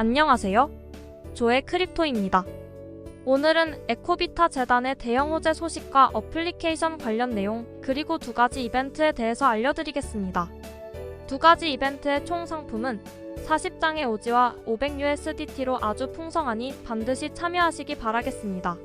안녕하세요. 조의 크립토입니다. 오늘은 에코비타 재단의 대형 호재 소식과 어플리케이션 관련 내용, 그리고 두 가지 이벤트에 대해서 알려드리겠습니다. 두 가지 이벤트의 총 상품은 40장의 오지와 500USDT로 아주 풍성하니 반드시 참여하시기 바라겠습니다.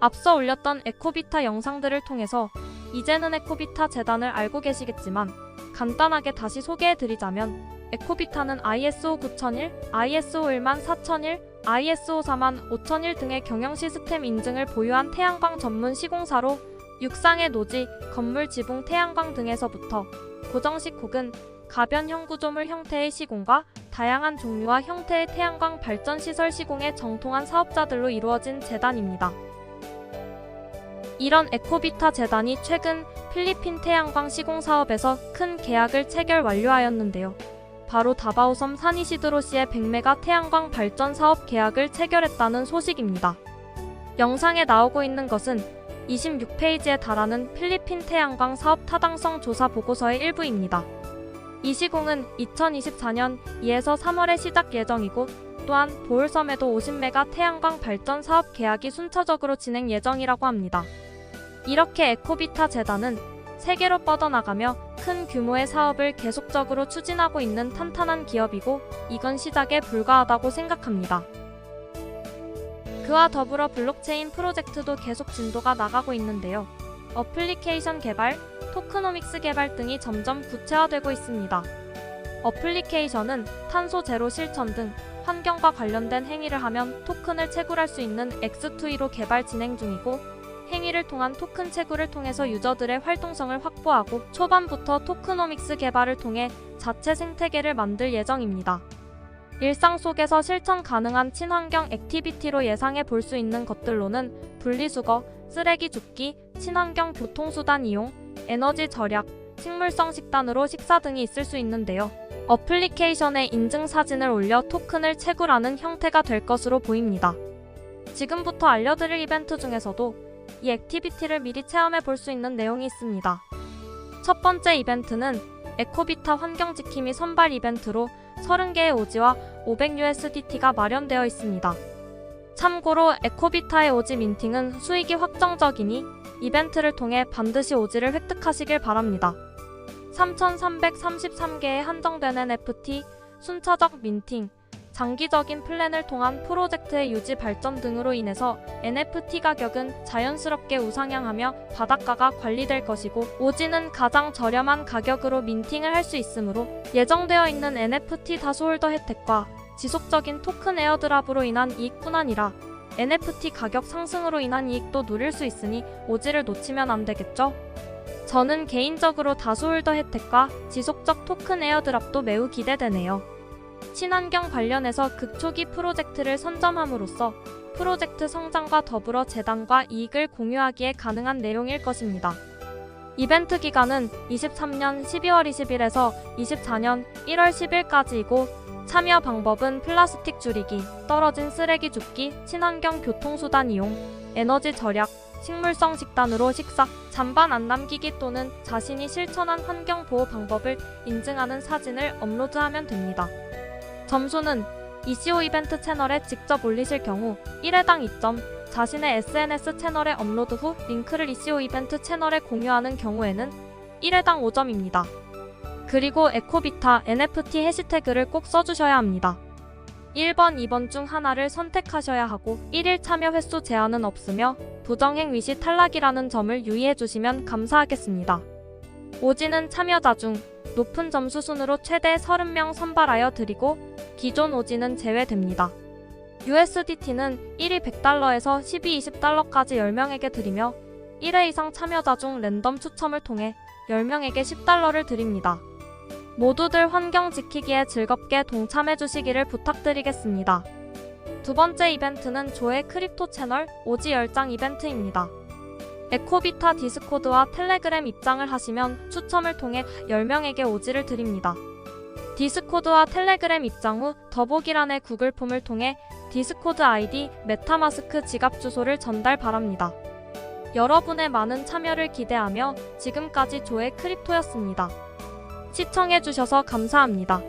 앞서 올렸던 에코비타 영상들을 통해서 이제는 에코비타 재단을 알고 계시겠지만 간단하게 다시 소개해드리자면 에코비타는 ISO 9001, ISO 14001, ISO 45001 등의 경영 시스템 인증을 보유한 태양광 전문 시공사로 육상의 노지, 건물 지붕 태양광 등에서부터 고정식 혹은 가변형 구조물 형태의 시공과 다양한 종류와 형태의 태양광 발전 시설 시공에 정통한 사업자들로 이루어진 재단입니다. 이런 에코비타 재단이 최근 필리핀 태양광 시공 사업에서 큰 계약을 체결 완료하였는데요. 바로 다바오섬 산이시드로시의 100메가 태양광 발전 사업 계약을 체결했다는 소식입니다. 영상에 나오고 있는 것은 26페이지에 달하는 필리핀 태양광 사업 타당성 조사 보고서의 일부입니다. 이 시공은 2024년 2에서 3월에 시작 예정이고 또한 보울섬에도 50메가 태양광 발전 사업 계약이 순차적으로 진행 예정이라고 합니다. 이렇게 에코비타 재단은 세계로 뻗어나가며 큰 규모의 사업을 계속적으로 추진하고 있는 탄탄한 기업이고 이건 시작에 불과하다고 생각합니다. 그와 더불어 블록체인 프로젝트도 계속 진도가 나가고 있는데요. 어플리케이션 개발, 토크노믹스 개발 등이 점점 구체화되고 있습니다. 어플리케이션은 탄소 제로 실천 등 환경과 관련된 행위를 하면 토큰을 채굴할 수 있는 X2E로 개발 진행 중이고 행위를 통한 토큰 채굴을 통해서 유저들의 활동성을 확보하고 초반부터 토크노믹스 개발을 통해 자체 생태계를 만들 예정입니다. 일상 속에서 실천 가능한 친환경 액티비티로 예상해 볼 수 있는 것들로는 분리수거, 쓰레기 줍기, 친환경 교통수단 이용, 에너지 절약, 식물성 식단으로 식사 등이 있을 수 있는데요. 어플리케이션에 인증 사진을 올려 토큰을 채굴하는 형태가 될 것으로 보입니다. 지금부터 알려드릴 이벤트 중에서도 이 액티비티를 미리 체험해 볼 수 있는 내용이 있습니다. 첫 번째 이벤트는 에코비타 환경 지킴이 선발 이벤트로 30개의 오지와 500USDT가 마련되어 있습니다. 참고로 에코비타의 오지 민팅은 수익이 확정적이니 이벤트를 통해 반드시 오지를 획득하시길 바랍니다. 3,333개의 한정된 NFT, 순차적 민팅, 장기적인 플랜을 통한 프로젝트의 유지 발전 등으로 인해서 NFT 가격은 자연스럽게 우상향하며 바닥가가 관리될 것이고 오지는 가장 저렴한 가격으로 민팅을 할 수 있으므로 예정되어 있는 NFT 다수홀더 혜택과 지속적인 토큰 에어드랍으로 인한 이익뿐 아니라 NFT 가격 상승으로 인한 이익도 누릴 수 있으니 오지를 놓치면 안 되겠죠? 저는 개인적으로 다수홀더 혜택과 지속적 토큰 에어드랍도 매우 기대되네요. 친환경 관련해서 극초기 프로젝트를 선점함으로써 프로젝트 성장과 더불어 재단과 이익을 공유하기에 가능한 내용일 것입니다. 이벤트 기간은 23년 12월 20일에서 24년 1월 10일까지이고 참여 방법은 플라스틱 줄이기, 떨어진 쓰레기 줍기, 친환경 교통수단 이용, 에너지 절약, 식물성 식단으로 식사, 잔반 안 남기기 또는 자신이 실천한 환경 보호 방법을 인증하는 사진을 업로드하면 됩니다. 점수는 ECO 이벤트 채널에 직접 올리실 경우 1회당 2점, 자신의 SNS 채널에 업로드 후 링크를 ECO 이벤트 채널에 공유하는 경우에는 1회당 5점입니다. 그리고 에코비타 NFT 해시태그를 꼭 써주셔야 합니다. 1번, 2번 중 하나를 선택하셔야 하고 1일 참여 횟수 제한은 없으며 부정행 위 시 탈락이라는 점을 유의해 주시면 감사하겠습니다. 오지는 참여자 중 높은 점수 순으로 최대 30명 선발하여 드리고 기존 오지는 제외됩니다. USDT는 1위 100달러에서 12, 20달러까지 10명에게 드리며 1회 이상 참여자 중 랜덤 추첨을 통해 10명에게 10달러를 드립니다. 모두들 환경 지키기에 즐겁게 동참해 주시기를 부탁드리겠습니다. 두 번째 이벤트는 조의 크립토 채널 오지 10장 이벤트입니다. 에코비타 디스코드와 텔레그램 입장을 하시면 추첨을 통해 10명에게 오지를 드립니다. 디스코드와 텔레그램 입장 후 더보기란의 구글 폼을 통해 디스코드 아이디 메타마스크 지갑 주소를 전달 바랍니다. 여러분의 많은 참여를 기대하며 지금까지 조의 크립토였습니다. 시청해주셔서 감사합니다.